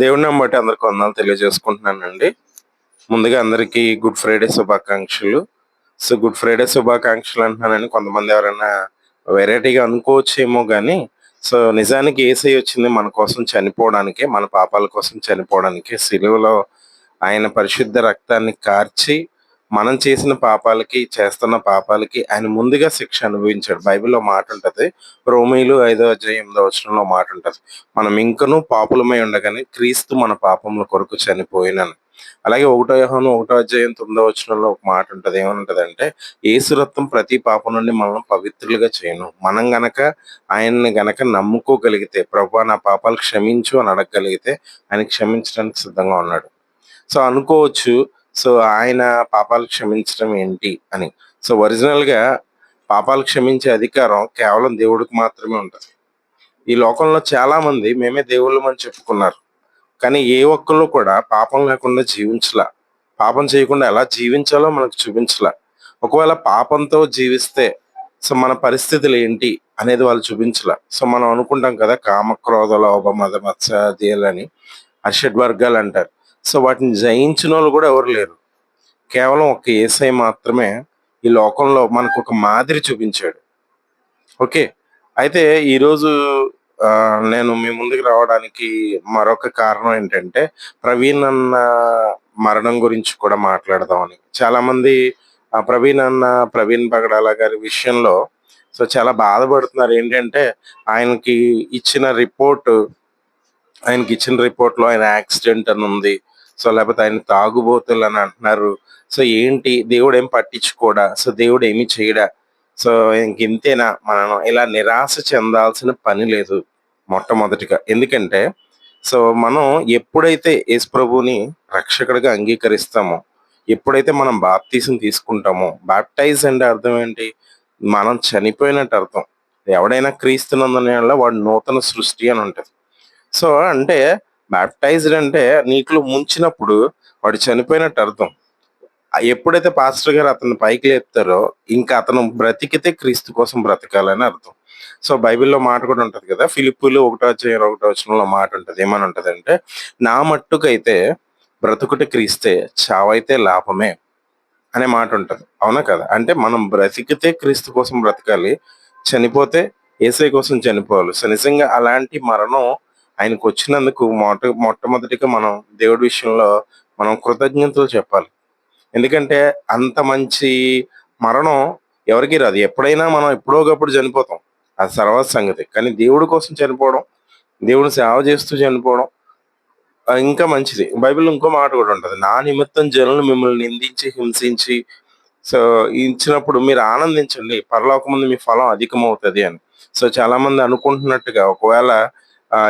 దేవుడిని బట్టి అందరికి వందలు తెలియజేసుకుంటున్నానండి. ముందుగా అందరికీ గుడ్ ఫ్రైడే శుభాకాంక్షలు. సో గుడ్ ఫ్రైడే శుభాకాంక్షలు అంటున్నానని కొంతమంది ఎవరైనా వెరైటీగా అనుకోవచ్చేమో కానీ సో నిజానికి ఏసై వచ్చింది మన కోసం చనిపోవడానికి మన పాపాల కోసం చనిపోవడానికి సిలువలో ఆయన పరిశుద్ధ రక్తాన్ని కార్చి మనం చేసిన పాపాలకి చేస్తున్న పాపాలకి ఆయన ముందుగా శిక్ష అనుభవించాడు. బైబిల్లో మాట ఉంటుంది రోమిలు ఐదో అధ్యాయం ఎనిమిదో వచనంలో మాట ఉంటుంది మనం ఇంకనూ పాపులమై ఉండగానే క్రీస్తు మన పాపముల కొరకు చనిపోయినాను. అలాగే ఒకటో యోహాను ఒకటో అధ్యాయం తొమ్మిదో వచనంలో ఒక మాట ఉంటుంది ఏమనుంటదంటే ఏసు ఏసురత్వం ప్రతి పాపం నుండి మనం పవిత్రులుగా చేయను. మనం గనక ఆయన్ని గనక నమ్ముకోగలిగితే ప్రభు నా పాపాలు క్షమించు అని అడగగలిగితే ఆయన క్షమించడానికి సిద్ధంగా ఉన్నాడు. సో అనుకోవచ్చు సో ఆయన పాపాలు క్షమించడం ఏంటి అని. సో ఒరిజినల్గా పాపాలు క్షమించే అధికారం కేవలం దేవుడికి మాత్రమే ఉంటుంది. ఈ లోకంలో చాలా మంది మేమే దేవుళ్ళమని చెప్పుకున్నారు. కానీ ఏ ఒక్కళ్ళు కూడా పాపం లేకుండా జీవించలా. పాపం చేయకుండా ఎలా జీవించాలో మనకు చూపించలా. ఒకవేళ పాపంతో జీవిస్తే సో మన పరిస్థితులు ఏంటి అనేది వాళ్ళు చూపించలా. సో మనం అనుకుంటాం కదా కామక్రోధ లోభ మద మత్సర్యాలని అషడ్ వర్గాలు అంటారు. సో వాటిని జయించిన వాళ్ళు కూడా ఎవరు లేరు. కేవలం ఒక ఏసై మాత్రమే ఈ లోకంలో మనకు ఒక మాదిరి చూపించాడు. ఓకే? అయితే ఈరోజు నేను మీ ముందుకు రావడానికి మరొక కారణం ఏంటంటే ప్రవీణ్ అన్న మరణం గురించి కూడా మాట్లాడదామని. చాలామంది ప్రవీణ్ అన్న ప్రవీణ్ పగడాల గారి విషయంలో సో చాలా బాధపడుతున్నారు. ఏంటంటే ఆయనకి ఇచ్చిన రిపోర్ట్ ఆయనకి ఇచ్చిన రిపోర్ట్లో ఆయన యాక్సిడెంట్ అని ఉంది. సో లేకపోతే ఆయన తాగుబోతులు అని అంటున్నారు. సో ఏంటి? దేవుడు ఏం పట్టించుకోడా? సో దేవుడు ఏమి చేయడా? సో ఇంకింతేనా మనం ఇలా నిరాశ చెందాల్సిన పని లేదు మొట్టమొదటిగా. ఎందుకంటే సో మనం ఎప్పుడైతే యేసు ప్రభుని రక్షకుడిగా అంగీకరిస్తామో ఎప్పుడైతే మనం బాప్తీసం తీసుకుంటామో బాప్టైజ్ అంటే అర్థం ఏంటి? మనం చనిపోయినట్టు అర్థం. ఎవడైనా క్రీస్తునందున వాడు నూతన సృష్టి అని ఉంటుంది. సో అంటే బ్యాప్టైజ్డ్ అంటే నీటిలో ముంచినప్పుడు వాడు చనిపోయినట్టు అర్థం. ఆ ఎప్పుడైతే పాస్టర్ గారు అతను పైకి లేపుతారో ఇంకా అతను బ్రతికితే క్రీస్తు కోసం బ్రతకాలని అర్థం. సో బైబిల్లో మాట కూడా ఉంటుంది కదా ఫిలిప్పులు ఒకటో అధ్యాయం ఒకటో వచనంలో మాట ఉంటుంది. ఏమని ఉంటుంది అంటే నా మట్టుకైతే బ్రతుకుట క్రీస్తే చావైతే లాభమే అనే మాట ఉంటుంది. అవునా కదా? అంటే మనం బ్రతికితే క్రీస్తు కోసం బ్రతకాలి చనిపోతే ఏసై కోసం చనిపోవాలి. సో నిజంగా అలాంటి మరణం ఆయనకు వచ్చినందుకు మొట్ట మొట్టమొదటిగా మనం దేవుడి విషయంలో మనం కృతజ్ఞతలు చెప్పాలి. ఎందుకంటే అంత మంచి మరణం ఎవరికి రాదు. ఎప్పుడైనా మనం ఎప్పుడో ఒకప్పుడు చనిపోతాం. అది సర్వ సంగతి. కానీ దేవుడి కోసం చనిపోవడం దేవుని సేవ చేస్తూ చనిపోవడం ఇంకా మంచిది. బైబిల్ ఇంకో మాట కూడా ఉంటుంది. నా నిమిత్తం జనులు మిమ్మల్ని నిందించి హింసించి సో ఇచ్చినప్పుడు మీరు ఆనందించండి. పరలోక ముందు మీ ఫలం అధికమవుతుంది అని. సో చాలా మంది అనుకుంటున్నట్టుగా ఒకవేళ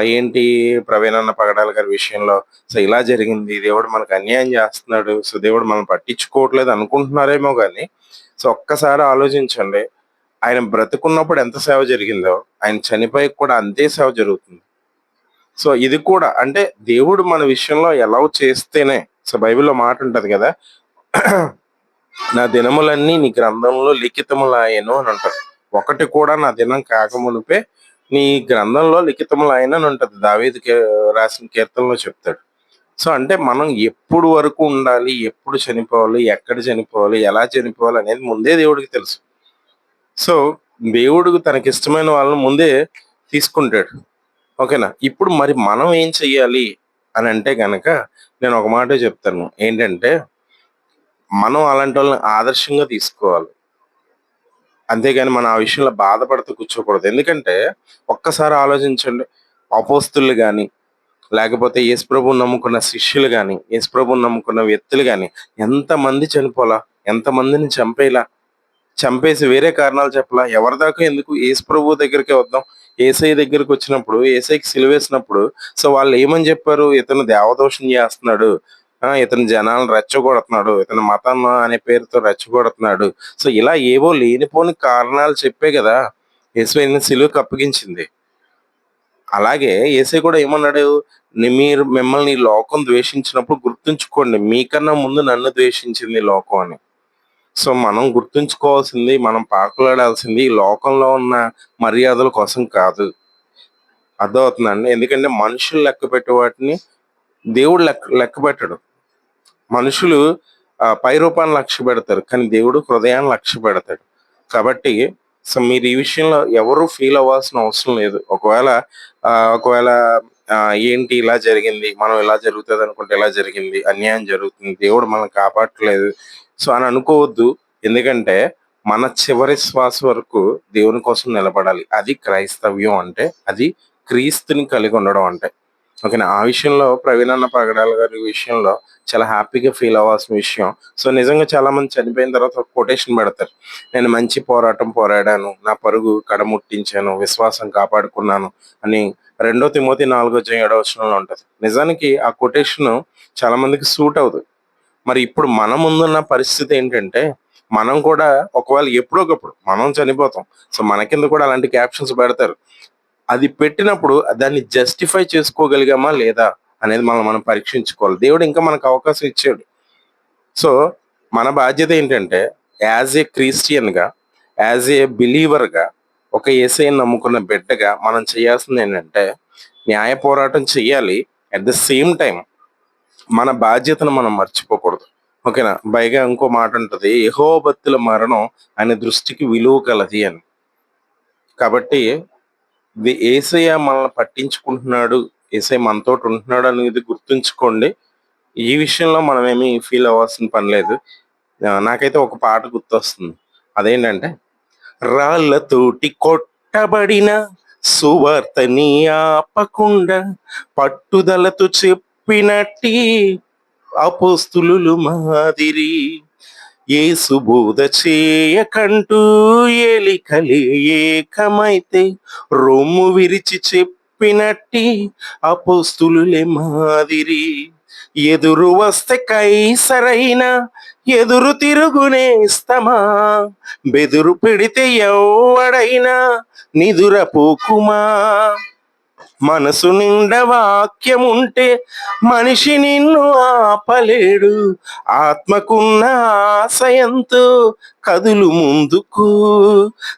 ఏంటి ప్రవీణ్ అన్న పగడాల గారి విషయంలో? సో ఇలా జరిగింది. దేవుడు మనకు అన్యాయం చేస్తున్నాడు. సో దేవుడు మనం పట్టించుకోవట్లేదు అనుకుంటున్నారేమో కానీ సో ఒక్కసారి ఆలోచించండి. ఆయన బ్రతుకున్నప్పుడు ఎంత సేవ జరిగిందో ఆయన చనిపోయి కూడా అంతే సేవ జరుగుతుంది. సో ఇది కూడా అంటే దేవుడు మన విషయంలో ఎలా చేస్తేనే సో బైబిల్లో మాట ఉంటుంది కదా నా దినములన్నీ నీ గ్రంథంలో లిఖితములాయను అని అంటారు. ఒకటి కూడా నా దినం కాకమునిపే నీ గ్రంథంలో లిఖితములాయను అని ఉంటుంది. దావీదు రాసిన కీర్తనలో చెప్తాడు. సో అంటే మనం ఎప్పుడు వరకు ఉండాలి ఎప్పుడు చనిపోవాలి ఎక్కడ చనిపోవాలి ఎలా చనిపోవాలి అనేది ముందే దేవుడికి తెలుసు. సో దేవుడు తనకి ఇష్టమైన వాళ్ళని ముందే తీసుకుంటాడు. ఓకేనా? ఇప్పుడు మరి మనం ఏం చెయ్యాలి అని అంటే కనుక నేను ఒక మాట చెప్తాను. ఏంటంటే మనం అలాంటి వాళ్ళని ఆదర్శంగా తీసుకోవాలి. అంతేగాని మనం ఆ విషయంలో బాధపడుతూ కూర్చోకూడదు. ఎందుకంటే ఒక్కసారి ఆలోచించండి అపోస్తులు కానీ లేకపోతే యేసు నమ్ముకున్న శిష్యులు కానీ ఏసుప్రభువుని నమ్ముకున్న వ్యక్తులు కానీ ఎంతమంది చనిపోలా? ఎంతమందిని చంపేలా? చంపేసి వేరే కారణాలు చెప్పలా? ఎవరి దాకా ఎందుకు యేసు ప్రభు దగ్గరికి వద్దాం? ఏసఐ దగ్గరికి వచ్చినప్పుడు ఏసైకి సిలువేసినప్పుడు సో వాళ్ళు ఏమని చెప్పారు? ఇతను దేవదోషం చేస్తున్నాడు. ఇతను జనాలను రెచ్చగొడుతున్నాడు ఇతను మతం అనే పేరుతో రెచ్చగొడుతున్నాడు. సో ఇలా ఏవో లేనిపోని కారణాలు చెప్పే కదా యేసుని సిలువకి అప్పగించింది అలాగే ఏసై కూడా ఏమన్నాడు మీరు మిమ్మల్ని లోకం ద్వేషించినప్పుడు గుర్తుంచుకోండి మీకన్నా ముందు నన్ను ద్వేషించింది ఈ లోకం అని. సో మనం గుర్తుంచుకోవాల్సింది మనం పాకులాడాల్సింది ఈ లోకంలో ఉన్న మర్యాదల కోసం కాదు. అర్థమవుతుందండి ఎందుకంటే మనుషులు లెక్క పెట్టే వాటిని దేవుడు లెక్క లెక్క పెట్టడు. మనుషులు పై రూపాన్ని లక్ష్య పెడతారు కానీ దేవుడు హృదయాన్ని లక్ష్య పెడతాడు. కాబట్టి సో మీరు ఈ విషయంలో ఎవరు ఫీల్ అవ్వాల్సిన అవసరం లేదు. ఒకవేళ ఒకవేళ ఏంటి ఇలా జరిగింది మనం ఇలా జరుగుతుంది అనుకుంటే ఇలా జరిగింది అన్యాయం జరుగుతుంది దేవుడు మనం కాపాడట్లేదు సో అని అనుకోవద్దు. ఎందుకంటే మన చివరి శ్వాస వరకు దేవుని కోసం నిలబడాలి. అది క్రైస్తవ్యం అంటే అది క్రీస్తుని కలిగి ఉండడం అంటే. ఓకేనా ఆ విషయంలో ప్రవీణ్ అన్న పగడాల గారి విషయంలో చాలా హ్యాపీగా ఫీల్ అవ్వాల్సిన విషయం. సో నిజంగా చాలా మంది చనిపోయిన తర్వాత ఒక కొటేషన్ పెడతారు. నేను మంచి పోరాటం పోరాడాను నా పరుగు కడముట్టించాను విశ్వాసం కాపాడుకున్నాను అని రెండో తిమోతి నాలుగో ఏడో వచనంలో ఉంటుంది. నిజానికి ఆ కొటేషన్ చాలా మందికి సూట్ అవుతుంది మరి ఇప్పుడు మన ముందున్న పరిస్థితి ఏంటంటే మనం కూడా ఒకవేళ ఎప్పుడోకప్పుడు మనం చనిపోతాం. సో మన కింద కూడా అలాంటి క్యాప్షన్స్ పెడతారు. అది పెట్టినప్పుడు దాన్ని జస్టిఫై చేసుకోగలిగామా లేదా అనేది మనం మనం పరీక్షించుకోవాలి. దేవుడు ఇంకా మనకు అవకాశం ఇచ్చాడు. సో మన బాధ్యత ఏంటంటే యాజ్ ఏ క్రిస్టియన్గా యాజ్ ఏ బిలీవర్గా ఒక ఏసైని నమ్ముకున్న బిడ్డగా మనం చేయాల్సింది ఏంటంటే న్యాయ పోరాటం చేయాలి. అట్ ద సేమ్ టైం మన బాధ్యతను మనం మర్చిపోకూడదు. ఓకేనా? పైగా ఇంకో మాట ఉంటుంది యహోబత్తుల మరణం అనే దృష్టికి విలువ కలది అని. కాబట్టి ఏసయ్య మనల్ని పట్టించుకుంటున్నాడు ఏసై మనతో ఉంటున్నాడు అనేది గుర్తుంచుకోండి. ఈ విషయంలో మనమేమి ఫీల్ అవ్వాల్సిన పని లేదు. నాకైతే ఒక పాట గుర్తొస్తుంది. అదేంటంటే రాళ్ళతోటి కొట్టబడిన సువార్తని ఆపకుండా పట్టుదలతో చెప్పినట్టి అపోస్తులు మాదిరి యేసు బోధ చేయకంటూ ఏలికలే ఏకమైతే రొమ్ము విరిచి చెప్పినట్టి అపోస్తులులే మాదిరి. ఎదురు వస్తే కైసరైన ఎదురు తిరుగునేస్తమా బెదురు పెడితే ఎవడైనా నిదురపోకుమా. మనసు నిండా వాక్యముంటే మనిషి నిన్ను ఆపలేడు. ఆత్మకున్న ఆశయంతో కదులు ముందుకు.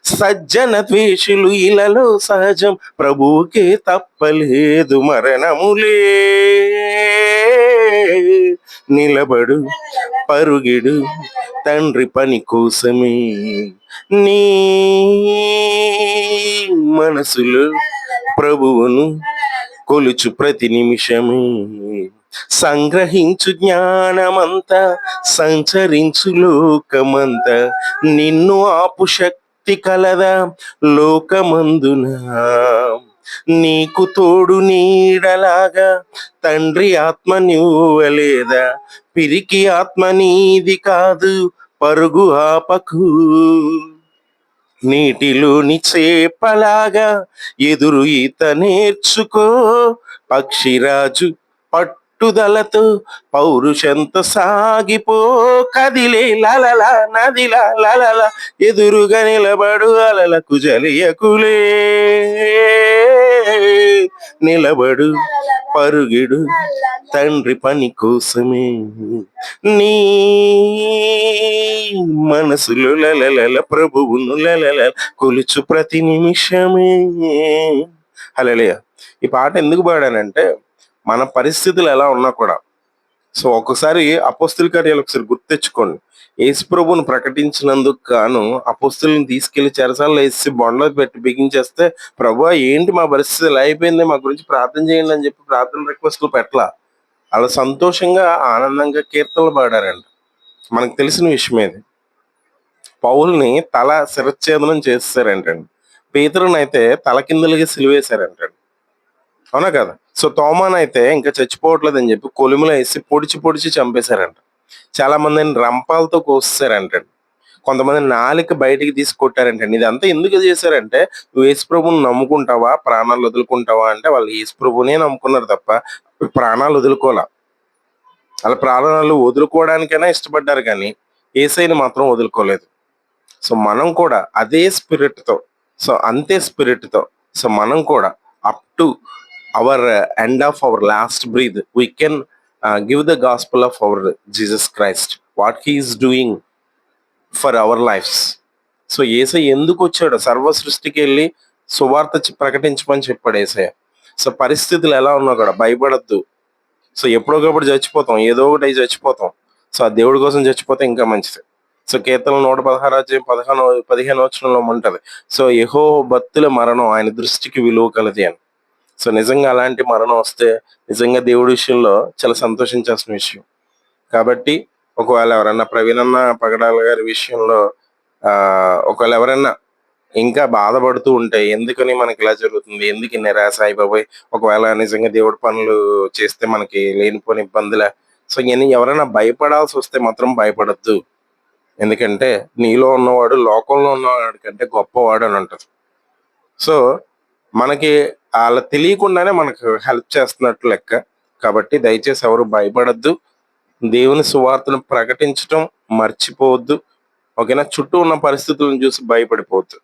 సజ్జన ద్వేషులు ఇలలో సహజం ప్రభువుకే తప్పలేదు మరణములే. నిలబడు పరుగిడు తండ్రి పని కోసమే. నీ మనసులో ప్రభువును కొలుచు ప్రతి నిమిషము. సంగ్రహించు జ్ఞానమంతా సంచరించు లోకమంతా. నిన్ను ఆపు శక్తి కలదా లోకమందున. నీకు తోడు నీడలాగా తండ్రి ఆత్మ నువ్వలేదా పిరికి ఆత్మ నీది కాదు పరుగు ఆపకు. నీటిలోని చేపలాగా ఎదురు ఈత నేర్చుకో. పక్షిరాజు పట్టుదలతో పౌరుషంత సాగిపో. కదిలే లలల నదిలా లలల ఎదురుగా నిలబడు అలల కుజలియకులే నిలబడు పరుగిడు తండ్రి పని కోసమే. నీ మనసులు లలల ప్రభువును లలల కొలుచు ప్రతి నిమిషమే. హలలియ ఈ పాట ఎందుకు పాడానంటే మన పరిస్థితులు ఎలా ఉన్నా కూడా. సో ఒకసారి అపోస్తుల కార్యాలు ఒకసారి గుర్తెచ్చుకోండి యేసు ప్రభువును ప్రకటించినందుకు గాను అపోస్తుల్ని తీసుకెళ్ళి చెరసాలలో వేసి బొండలో పెట్టి బిగించేస్తే ప్రభు ఏంటి మా పరిస్థితి? ఇలా అయిపోయింది. మా గురించి ప్రార్థన చేయండి అని చెప్పి ప్రార్థన రిక్వెస్ట్లు పెట్టలా. అలా సంతోషంగా ఆనందంగా కీర్తనలు పాడారంట. మనకు తెలిసిన విషయం ఇది పౌల్ని తల శిరచ్ఛేదనం చేస్తారంటండి పేతురుని అయితే తల సిలివేశారంటండి. అవునా కదా? సో తోమాన్ అయితే ఇంకా చచ్చిపోవట్లేదు అని చెప్పి కొలిమిలో వేసి పొడిచి పొడిచి చంపేశారంట. చాలా మందిని రంపాలతో కోస్తారంటండి కొంతమంది నాలిక బయటికి తీసి కొట్టారంటండి. ఇదంతా ఎందుకు చేశారంటే నువ్వు ప్రభుని నమ్ముకుంటావా? ప్రాణాలు వదులుకుంటావా? అంటే వాళ్ళు యేసు ప్రభునే నమ్ముకున్నారు తప్ప ప్రాణాలు వదులుకోవాల వాళ్ళ ప్రాణాలు వదులుకోవడానికైనా ఇష్టపడ్డారు కానీ ఏసైని మాత్రం వదులుకోలేదు. సో మనం కూడా అదే స్పిరిట్తో సో అంతే స్పిరిట్తో సో మనం కూడా up to our end of our last breath we can give the gospel of our Jesus Christ what he's doing for our lives so ఏసై ఎందుకు వచ్చాడు సర్వ సృష్టికి వెళ్ళి సువార్త ప్రకటించమని చెప్పాడు ఏసయ్య సో పరిస్థితులు ఎలా ఉన్నా కూడా భయపడద్దు. సో ఎప్పుడొకప్పుడు చచ్చిపోతాం ఏదో ఒకటి అయి చచ్చిపోతాం. సో ఆ దేవుడి కోసం చచ్చిపోతే ఇంకా మంచిది. సో కీర్తనలు నూట పదహారు అధ్యాయం పదహాను పదిహేను వచనంలో ఉంటది. సో యహో భక్తుల మరణం ఆయన దృష్టికి విలువ కలది అని. సో నిజంగా అలాంటి మరణం వస్తే నిజంగా దేవుడి విషయంలో చాలా సంతోషించాల్సిన విషయం. కాబట్టి ఒకవేళ ఎవరన్నా ప్రవీణ్ అన్న పగడాల గారి విషయంలో ఆ ఒకవేళ ఎవరన్నా ఇంకా బాధపడుతూ ఉంటే ఎందుకని మనకి ఇలా జరుగుతుంది? ఎందుకు నిరాశ అయిపోయి ఒకవేళ నిజంగా దేవుడి పనులు చేస్తే మనకి లేనిపోని ఇబ్బందులే. సో ఇవన్నీ ఎవరైనా భయపడాల్సి వస్తే మాత్రం భయపడద్దు. ఎందుకంటే నీలో ఉన్నవాడు లోకంలో ఉన్నవాడి కంటే గొప్పవాడు అని అంటారు. సో మనకి వాళ్ళ తెలియకుండానే మనకు హెల్ప్ చేస్తున్నట్టు లెక్క. కాబట్టి దయచేసి ఎవరు భయపడద్దు. దేవుని సువార్తను ప్రకటించడం మర్చిపోవద్దు. ఓకేనా? చుట్టూ ఉన్న పరిస్థితులను చూసి భయపడిపోవద్దు.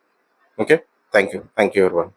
Okay? Thank you thank you ఎవరి